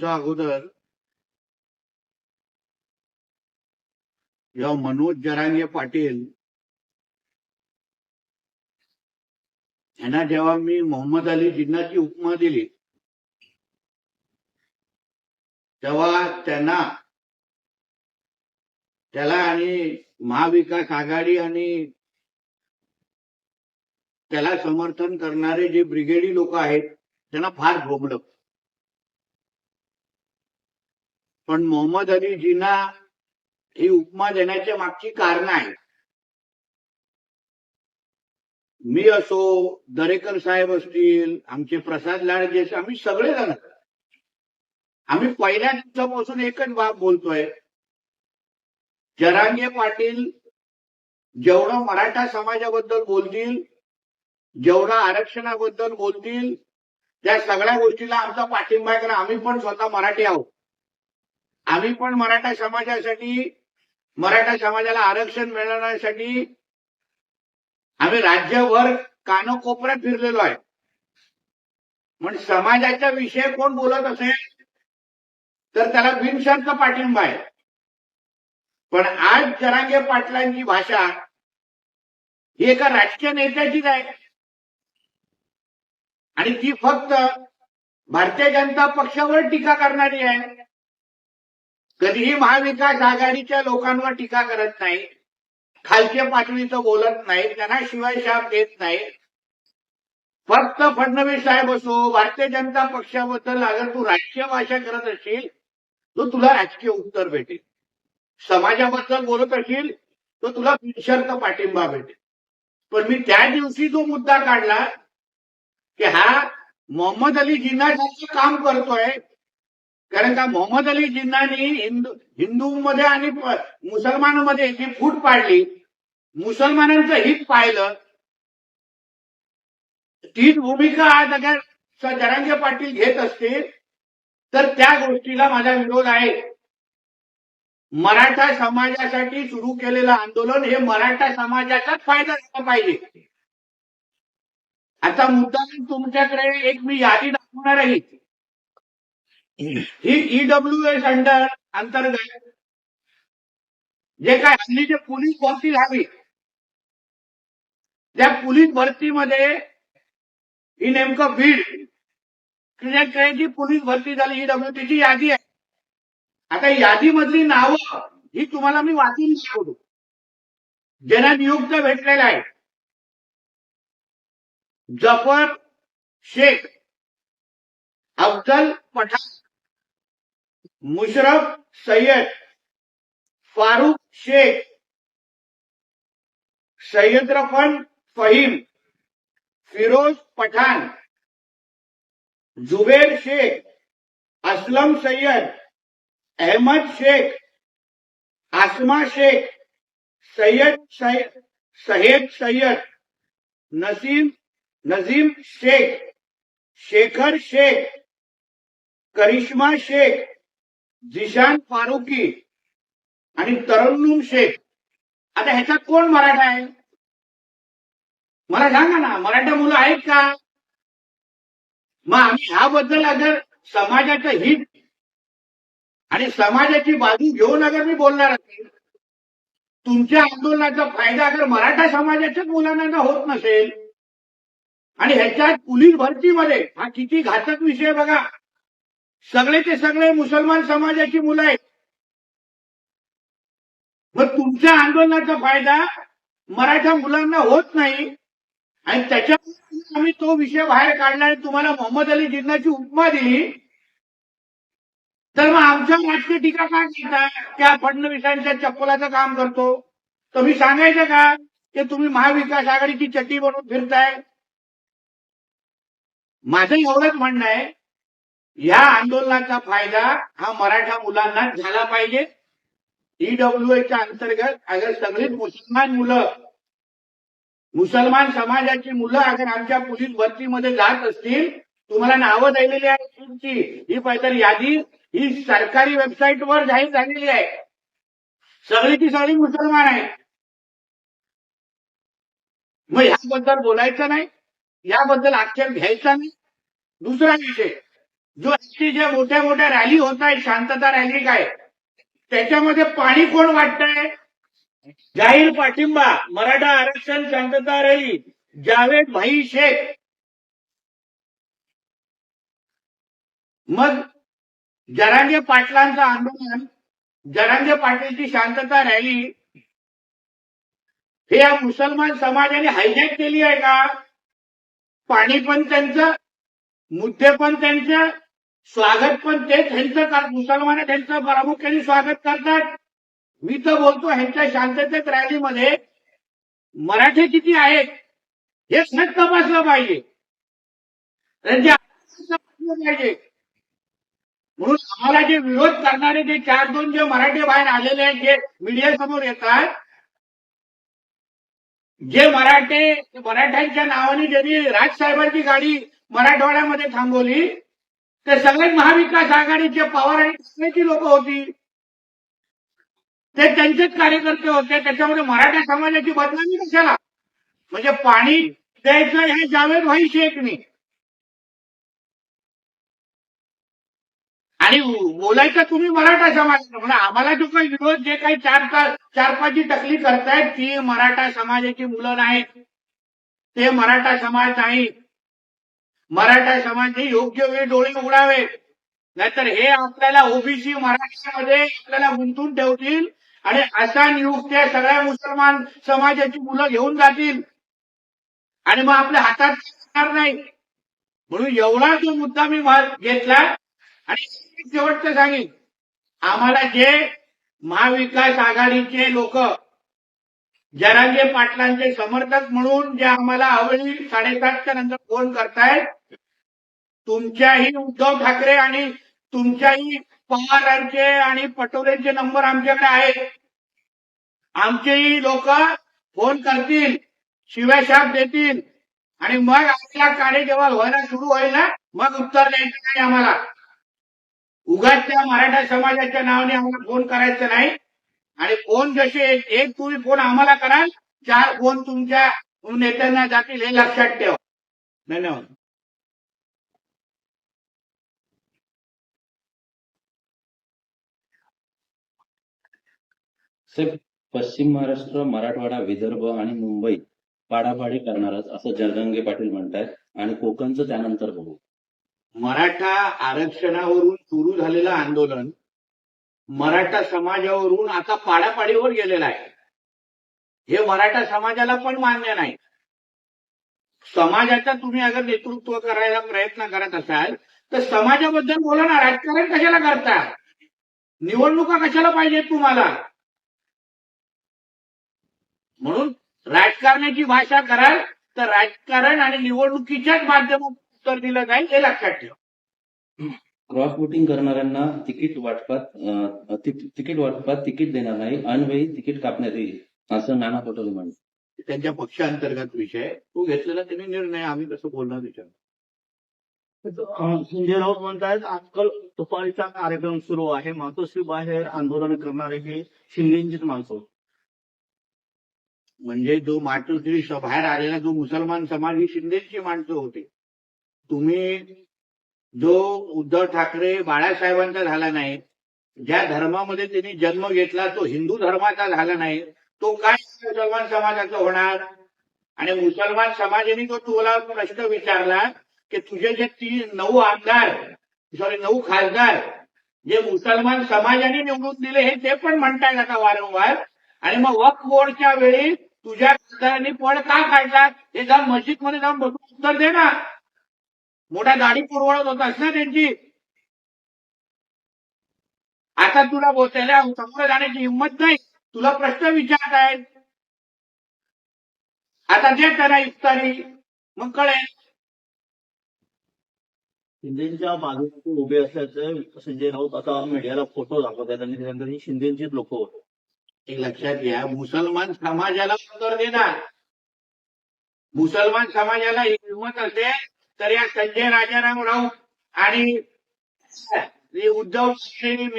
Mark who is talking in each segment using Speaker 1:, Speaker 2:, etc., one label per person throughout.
Speaker 1: दिवसा अगोदर जेव्हा मनोज जरांगे पाटील यांना जेव्हा मी मोहम्मद अली जिन्नाची उपमा दिली तेव्हा त्यांना त्याला आणि महाविकास आघाडी आणि त्याला समर्थन करणारे जे ब्रिगेडी लोक आहेत त्यांना फार भोगलं पण मोहम्मद अली जिना ही उपमा देण्याच्या मागची कारण आहेत मी असो दरेकर साहेब असतील आमचे प्रसाद लाडजे आम्ही आम्ही सगळेजण आम्ही पहिल्या दिवसापासून एकच बाब बोलतोय. जरांगे पाटील जेवढं मराठा समाजाबद्दल बोलतील जेवढं आरक्षणाबद्दल बोलतील त्या सगळ्या गोष्टीला आमचा पाठिंबा आहे कारण आम्ही पण स्वतः मराठी आहोत. आम्ही पण मराठा समाजासाठी मराठा समाजाला आरक्षण मिळवण्यासाठी आम्ही राज्यभर कानकोपऱ्यात फिरलेलो आहे. पण समाजाच्या विषयी कोण बोलत असेल तर त्याला बिनशर्त पाठिंबा आहे. पण आज जरांगे पाटलांची भाषा ही एका राजकीय नेत्याचीच आहे. आणि ती फक्त भारतीय जनता पक्षावर टीका करणारी आहे. कधीही महाविकास आघाडीच्या लोकांवर टीका करत नाही खालच्या पातळीचं बोलत नाही त्यांना शिवाय शाप देत नाही. फक्त फडणवीस साहेब असो भारतीय जनता पक्षाबद्दल अगर तू राजकीय भाषा करत असशील तर तुला राजकीय उत्तर भेटेल. समाजाबद्दल बोलत असशील तर तुला बिनशर्त पाठिंबा भेटेल. पण मी त्या दिवशी जो मुद्दा काढला की हा मोहम्मद अली जिन्नाचं काम करतोय कारण का मोहम्मद अली जिन्नानी हिंदू हिंदूमध्ये आणि प- जी फूट पाडली मुसलमानांचं हित पाहिलं तीच भूमिका आज अगर जरांगे पाटील घेत असतील तर त्या गोष्टीला माझा विरोध आहे. मराठा समाजासाठी सुरू केलेलं आंदोलन हे मराठा समाजाचाच फायदा झाला पाहिजे. आता मुद्दा तुमच्याकडे एक मी यादी दाखवणार आहे. ही ईडब्ल्यू एस अंडर अंतर्गत जे काय हल्ली जे पोलीस भरती झाली त्या पोलीस भरतीमध्ये ही नेमकं बीड जी पोलीस भरती झाली ईडब्ल्यू यादी आहे. आता यादीमधली नावं ही तुम्हाला मी वाचून दाखवतो. ज्यांना नियुक्त भेटलेला आहे. जफर शेख अफजल पठाण. मुशरफ सय्यद फारूक शेख सय्यद रफन फहीम फिरोज पठाण जुबेर शेख असलम सय्यद अहमद शेख आसमा शेख सय्यद सय- सहेद सय्यद नसीम नजीम शेख शेखर शेख करिश्मा शेख जिशान फारुकी आणि तरन्नुम शेख. आता ह्याच्यात कोण मराठा आहे? मला सांगा ना मराठा मुलं आहेत का? मग आम्ही ह्याबद्दल अगर समाजाचं हित आणि समाजाची बाजू घेऊन अगर मी बोलणार असेल तुमच्या आंदोलनाचा फायदा अगर मराठा समाजाच्याच मुलांना होत नसेल आणि ह्याच्यात पोलीस भरतीमध्ये हा किती घातक विषय बघा. सगळे ते सगळे मुसलमान समाजाची मुलं आहेत. मग तुमच्या आंदोलनाचा फायदा मराठा मुलांना होत नाही. आणि त्याच्यामुळे आम्ही तो विषय बाहेर काढला आणि तुम्हाला मोहम्मद अली जिन्नाची उपमा दिली. तर मग आमच्या राजकीय टीका काय करताय त्या फडणवीसांच्या चप्पलाचं काम करतो. तर मी सांगायचं का? की तुम्ही महाविकास आघाडीची चट्टी बनवून फिरताय. माझं एवढंच म्हणणं आहे. या आंदोलनाचा फायदा हा मराठा मुलांना झाला पाहिजे. ईडब्ल्यूएच्या अंतर्गत अगर सगळीच मुसलमान मुलं मुसलमान समाजाची मुलं अगर आमच्या पोलीस भरतीमध्ये जात असतील तुम्हाला नावं दिलेली आहेत तुमची. ही पहिली यादी ही सरकारी वेबसाईट वर जाहीर झालेली आहे. सगळीची सगळी मुसलमान आहे मग याबद्दल बोलायचं नाही. याबद्दल आक्षेप घ्यायचा नाही. दुसरा विषय जो ज्या जे मोठ्या मोठ्या रॅली होत आहेत शांतता रॅली काय? त्याच्यामध्ये पाणी कोण वाटतंय? जाहीर पाठिंबा मराठा आरक्षण शांतता रॅली जावेद भाई शेख. मग जरांगे पाटलांचं आंदोलन जरांगे पाटीलची शांतता रॅली हे या मुसलमान समाजाने हायजॅक केली आहे का? पाणी पण त्यांचं मुद्दे पण त्यांचं स्वागत पण ते त्यांचं कर मुसलमान त्यांचं प्रामुख्याने स्वागत करतात. मी तर बोलतो ह्यांच्या शांततेत रॅलीमध्ये मराठी किती आहेत हे सगळं तपासलं पाहिजे. त्यांच्या पाहिजे. म्हणून आम्हाला जे विरोध करणारे जे चार दोन जे मराठी बाहेर आलेले आहेत जे मीडिया समोर येतात जे मराठे मराठ्यांच्या नावाने ज्यांनी राजसाहेबांची गाडी मराठवाड्यामध्ये थांबवली ते सगळे महाविकास आघाडीचे पवार आणि काँग्रेसची लोक होती. ते त्यांचेच कार्यकर्ते होते. त्याच्यामध्ये मराठा समाजाची बदनामी कशाला? म्हणजे पाणी द्यायचं हे जावेद भाई शेखनी. आणि बोलायचं तुम्ही मराठा समाजाचं म्हणजे आम्हाला जो काही विरोध जे काही चार चार चार पाच टकली करतायत ती मराठा समाजाची मुलं नाहीत. ते मराठा समाज नाही. मराठा समाजने योग्य वेळी डोळे उघडावे. नाहीतर हे आपल्याला ओबीसी मराठ्यामध्ये आपल्याला गुंतून ठेवतील आणि असा नियुक्त्या सगळ्या मुसलमान समाजाची मुलं घेऊन जातील. आणि मग आपल्या हातात नाही. म्हणून एवढा जो मुद्दा मी घेतला. आणि शेवटचं सांगेन. आम्हाला जे महाविकास आघाडीचे लोक जरांगे पाटलांचे समर्थक म्हणून जे आम्हाला अवळी साडेसातच्या नंतर फोन करतायत तुमच्याही उद्धव ठाकरे आणि तुमच्याही पवारांचे आणि पटोलेंचे नंबर आमच्याकडे आहेत. आमचेही लोक फोन करतील शिव्याशाप देतील आणि मग आपला काळे जेव्हा व्हायला सुरू होईल ना मग उत्तर द्यायचं नाही आम्हाला. उगाच त्या मराठा समाजाच्या नावाने आम्हाला फोन करायचं नाही. आणि फोन जसे एक एक तुम्ही फोन आम्हाला कराल चार फोन तुमच्या नेत्यांना जातील हे लक्षात ठेवा. धन्यवाद.
Speaker 2: साहेब पश्चिम महाराष्ट्र मराठवाडा विदर्भ आणि मुंबई पाडापाडी करणारच असं जरगंगे पाटील म्हणतायत. आणि कोकणचं त्यानंतर बघू.
Speaker 1: मराठा आरक्षणावरून सुरू झालेलं आंदोलन मराठा समाजावरून आता पाडापाडीवर गेलेलं आहे. हे मराठा समाजाला पण मान्य नाही. समाजाचा तुम्ही अगर नेतृत्व करायला प्रयत्न करत असाल तर समाजाबद्दल बोला ना राजकारण कशाला करता? निवडणुका कशाला पाहिजेत तुम्हाला? म्हणून राजकारणाची भाषा कराल तर राजकारण आणि निवडणुकीच्याच माध्यमातून उत्तर दिलं जाईल हे लक्षात ठेवा.
Speaker 2: क्रॉस वोटिंग करणाऱ्यांना तिकीट वाटपात तिकीट वाटपात तिकीट देणार नाही अनवेळी तिकीट कापण्यात येईल असं नाना पटोले म्हणतात.
Speaker 1: त्यांच्या पक्षांतर्गत विषय तो घेतलेला त्यांनी निर्णय आम्ही कसं बोलणार विचार
Speaker 3: संजय राऊत म्हणतायत आजकाल दुपारीचा कार्यक्रम सुरू आहे मातोश्री बाहेर आंदोलन करणारे हे शिंदेचीच माणसं.
Speaker 1: म्हणजे जो मातोश्री बाहेर आलेला जो मुसलमान समाज ही शिंदेची माणसं होते. तुम्ही जो उद्धव ठाकरे बाळासाहेबांचा झाला नाही ज्या धर्मामध्ये त्यांनी जन्म घेतला तो हिंदू धर्माचा झाला नाही तो काय मुसलमान समाजाचा होणार? आणि मुसलमान समाजाने तो तुला प्रश्न विचारला की तुझे जे तीन नऊ आमदार सॉरी नऊ खासदार जे मुसलमान समाजाने निवडून दिले हे ते पण म्हणतायत आता वारंवार. आणि मग वक्फ बोर्डच्या वेळी तुझ्या खासदारांनी पड का काढला हे जाऊन मस्जिदमध्ये जाऊन बघून उत्तर दे ना मोठ्या दाढी पुरवळत होतास ना त्यांची? आता तुला बोलतायला समोर जाण्याची हिंमत नाही. तुला प्रश्न विचारत आहेत. आता दे त्यांना इफ्तारी. मग कळेल.
Speaker 3: शिंदेच्या बाजूने उभे असल्याचं संजय राऊत आता मीडियाला फोटो दाखवत आहेत आणि त्यानंतर शिंदेचीच लोक होते
Speaker 1: लक्षात घ्या मुसलमान समाजाला उत्तर देणार. मुसलमान समाजाला हिंमत असेल तर या संजय राजाराम राऊत आणि उद्धव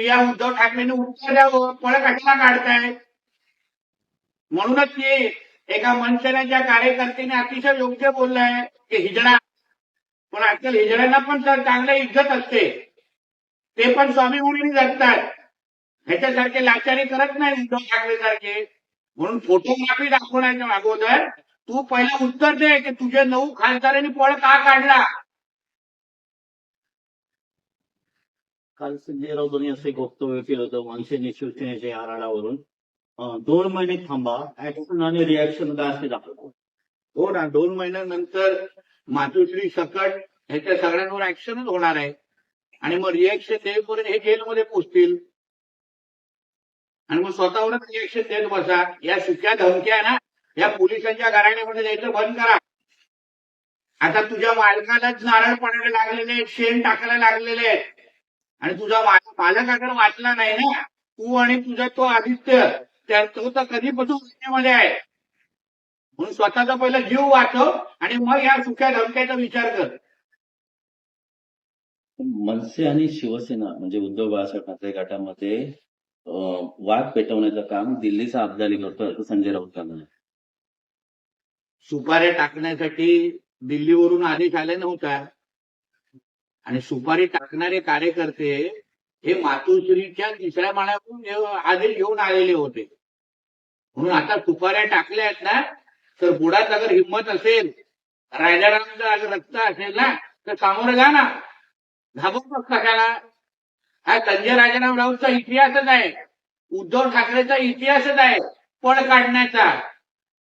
Speaker 1: या उद्धव ठाकरेंनी उत्तर द्यावं पळ कशाला काढताय? म्हणूनच ते एका मनसेनाच्या कार्यकर्त्याने अतिशय योग्य बोललाय की हिजडा. पण आजकाल हिजड्यांना पण तर चांगलं इज्जत असते. ते पण स्वामी म्हणून जगतात. ह्याच्यासारखे लाचारी करत नाही उद्धव ठाकरे सारखे म्हणून फोटोग्राफी दाखवण्याच्या अगोदर तू पहिला उत्तर दे की तुझे नऊ खासदारांनी पळ का काढला?
Speaker 3: काल संजय राऊतांनी असं एक वक्तव्य केलं होतं मनसेने शिवसेनेच्या आराडावरून दोन महिने थांबा ऍक्शन आणि रिॲक्शन काय असते दाखवतो.
Speaker 1: हो ना दोन महिन्यानंतर मातोश्री सकट ह्याच्या सगळ्यांवर ऍक्शनच होणार आहे. आणि मग रिएक्शन देईपर्यंत हे जेलमध्ये पोचतील. आणि मग स्वतःहूनच म्हणजे इंजेक्शन देत बसा. या सुक्या धमक्या ना या पोलिसांच्या घराण्यामध्ये द्यायचं बंद करा. आता तुझ्या मालकालाच नारळ पडायला लागलेले आहेत शेण टाकायला लागलेले आहेत. आणि तुझा पालक मालक अगर वाचला नाही ना तू आणि तुझा तो आदित्य त्या तो तर कधीपासून गुन्ह्यामध्ये आहे. म्हणून स्वतःचा पहिला जीव वाचव आणि मग या सुख्या धमक्याचा विचार कर.
Speaker 2: मनसे आणि शिवसेना म्हणजे उद्धव बाळासाहेब ठाकरे गटामध्ये वाद पेटवण्याचं काम दिल्लीचा अफजाली करतो असं संजय राऊत म्हणाले.
Speaker 1: सुपाऱ्या टाकण्यासाठी दिल्लीवरून आदेश आले नव्हता. आणि सुपारी टाकणारे कार्यकर्ते हे मातोश्रीच्या तिसऱ्या माळ्यावरून आदेश घेऊन आलेले होते. म्हणून आता सुपाऱ्या टाकल्या आहेत ना तर बुडात अगर हिंमत असेल राजारामचं अगर रक्त असेल ना तर सामोरं जा ना. घाबरू कशाला. हा संजय राजाराम राऊतचा इतिहासच आहे. उद्धव ठाकरेचा इतिहासच आहे. पळ काढण्याचा.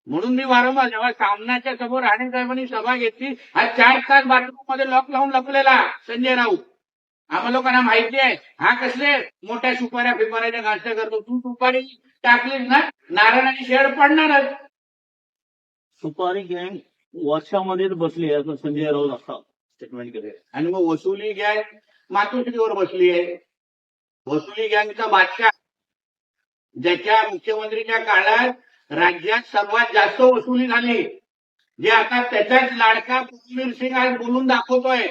Speaker 1: म्हणून मी वारंवार जेव्हा सामनाच्या समोर राणे साहेबांनी सभा घेतली हा चार तास बाथरूममध्ये लॉक लावून लपलेला संजय राऊत. आम्हा लोकांना माहिती आहे हा कसले मोठ्या सुपाऱ्या फिपाऱ्याच्या घासल्या करतो. तू सुपारी टाकलीस ना नारायणाची शेड पडणारच.
Speaker 3: सुपारी गँग वर्षामध्येच बसली असं संजय राऊत असा स्टेटमेंट केले
Speaker 1: आणि मग वसुली गँग मातोश्रीवर बसली आहे. वसुली गँगचा बादशाह. ज्याच्या मुख्यमंत्रीच्या काळात राज्यात सर्वात जास्त वसुली झाली. जे आता त्याचाच लाडका परमवीर सिंग आज बोलून दाखवतोय.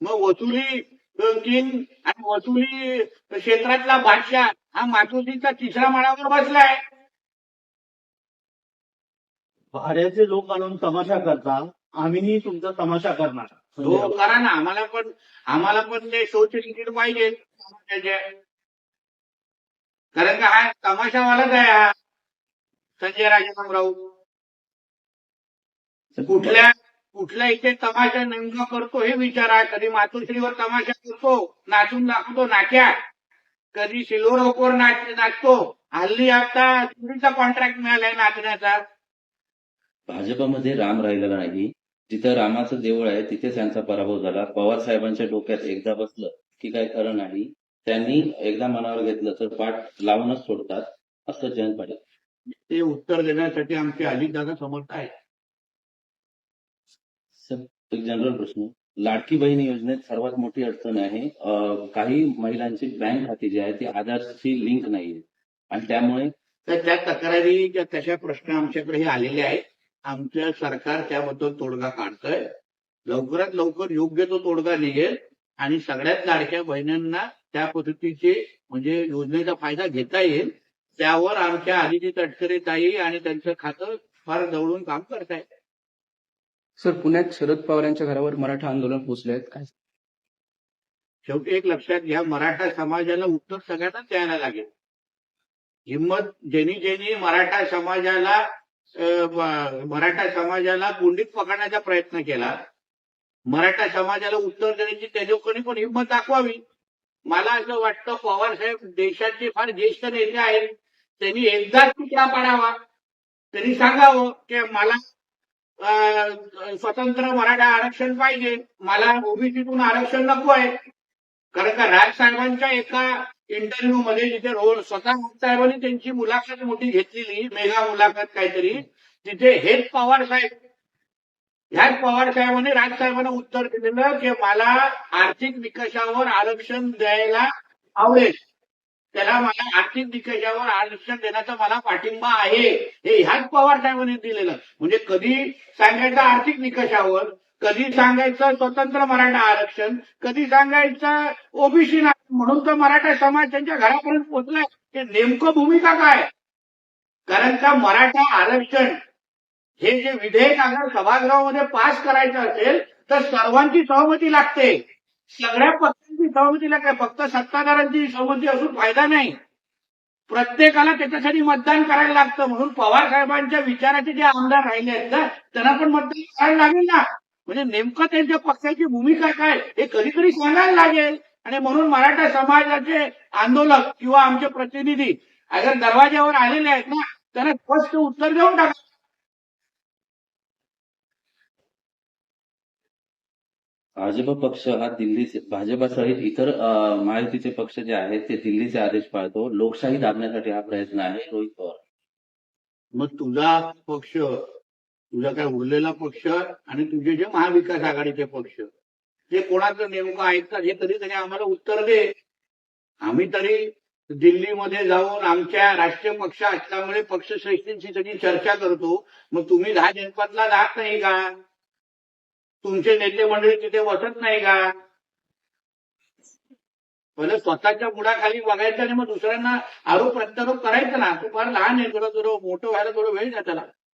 Speaker 1: मग वसुली किंग आणि वसुली क्षेत्रातला बादशाह हा मातोश्रीचा तिसऱ्या माळावर बसलाय.
Speaker 3: भाड्याचे लोक आणून तमाशा करता आम्हीही तुमचा तमाशा करणार.
Speaker 1: हो. करा ना आम्हाला पण आम्हाला पण ते शोचे तिकीट पाहिजे. कारण का हा तमाशावालाच आहे हा. संजय राजाराम राऊत. कुठल्या कुठल्या इथे तमाशा नेमका करतो हे विचारा. कधी मातोश्रीवर तमाशा करतो नाचून दाखवतो नाट्या कधी सिल्वर ओकवर नाच नाचतो. हल्ली आता चोरीचा कॉन्ट्रॅक्ट मिळालाय नाचण्याचा.
Speaker 2: भाजपमध्ये राम राहिलेला नाही. जिथं रामाचं देऊळ आहे तिथेच त्यांचा पराभव झाला. पवार साहेबांच्या डोक्यात एकदा बसलं की काही खरं नाही त्यांनी एकदा मनावर घेतलं तर पाठ लावूनच सोडतात असं जयंत पाटील.
Speaker 1: ते उत्तर देण्यासाठी आमचे अजितदादा समर्थ आहेत.
Speaker 2: सर, एक जनरल प्रश्न. लाडकी बहीण योजनेत सर्वात मोठी अडचण आहे काही महिलांची बँक खाती जी आहे ती आधारशी लिंक नाहीये. आणि त्यामुळे
Speaker 1: तर त्या तक्रारी तशा प्रश्न आमच्याकडे आलेले आहेत. आमचं सरकार त्याबद्दल तोडगा काढतंय. लवकरात लवकर योग्य तो तोडगा निघेल आणि सगळ्यात लाडक्या बहिणींना त्या पद्धतीचे म्हणजे योजनेचा फायदा घेता येईल. त्यावर आमच्या आदिती तटकरे ताई आणि त्यांचं खातं फार जवळून काम करतायत.
Speaker 4: सर पुण्यात शरद पवार यांच्या घरावर मराठा आंदोलन पोहोचले आहेत काय?
Speaker 1: शेवटी एक लक्षात घ्या मराठा समाजाला उत्तर सगळ्यांनाच द्यायला लागेल. हिंमत ज्यांनी ज्यांनी मराठा समाजाला मराठा समाजाला कोंडीत पकडण्याचा प्रयत्न केला. मराठा समाजाला उत्तर देण्याची त्याच्याकडे पण हिंमत दाखवावी. मला असं वाटतं पवार साहेब देशाचे फार ज्येष्ठ नेते आहेत. त्यांनी एकदाच तुकडा पाडावा. त्यांनी सांगावं की मला स्वतंत्र मराठा आरक्षण पाहिजे. मला ओबीसीतून आरक्षण नको आहे. कारण का राज साहेबांच्या एका इंटरव्ह्यू मध्ये जिथे रोल स्वतः साहेबांनी त्यांची मुलाखत मोठी घेतलेली मेगा मुलाखत काहीतरी. तिथे हेच पवार साहेब ह्याच पवार साहेबांनी राज साहेबांना उत्तर दिलेलं की मला आर्थिक निकषावर आरक्षण द्यायला आवडेल. त्याला मला आर्थिक निकषावर आरक्षण देण्याचा मला पाठिंबा आहे. हे ह्याच पवार साहेबांनी दिलेलं. म्हणजे कधी सांगायचं आर्थिक निकषावर कधी सांगायचं स्वतंत्र मराठा आरक्षण कधी सांगायचं ओबीसी म्हणून तर मराठा समाज त्यांच्या घरापर्यंत पोहोचलाय. ते नेमकं भूमिका काय? कारण का मराठा आरक्षण हे जे विधेयक अगर सभागृहामध्ये पास करायचं असेल तर सर्वांची सहमती लागते. सगळ्या पक्षांची सहमती लागते. फक्त सत्ताधारांची सहमती असून फायदा नाही. प्रत्येकाला त्याच्यासाठी मतदान करायला लागतं. म्हणून पवार साहेबांच्या विचाराचे जे आमदार राहिले आहेत ना त्यांना पण मतदान करायला लागेल ना. म्हणजे नेमकं त्यांच्या पक्षाची भूमिका काय? हे कधी कधी सांगायला लागेल. आणि म्हणून मराठा समाजाचे आंदोलक किंवा आमचे प्रतिनिधी अगर दरवाज्यावर आलेले आहेत ना त्यांना स्पष्ट उत्तर देऊन टाका.
Speaker 2: भाजप पक्ष हा दिल्लीचे भाजपासहित इतर महायुतीचे पक्ष जे आहेत ते दिल्लीचे आदेश पाळतो. लोकशाही दाबण्यासाठी हा प्रयत्न आहे रोहित पवार.
Speaker 1: मग तुझा पक्ष तुझा काय उरलेला पक्ष आणि तुझे जे महाविकास आघाडीचे पक्ष ते कोणाचं नेमकं ऐकतात हे तरी तरी आम्हाला उत्तर दे. आम्ही तरी दिल्लीमध्ये जाऊन आमच्या राष्ट्रीय पक्ष असल्यामुळे पक्ष श्रेष्ठींशी सगळी चर्चा करतो. मग तुम्ही दहा जनपदला जात नाही का? तुमचे नेते मंडळी तिथे बसत नाही का? पहिले स्वतःच्या बुडाखाली बघायचं आणि मग दुसऱ्यांना आरोप प्रत्यारोप करायचा ना. तू फार लहान आहे तुला थोडं मोठं व्हायला थोडं वेळ द्या त्याला.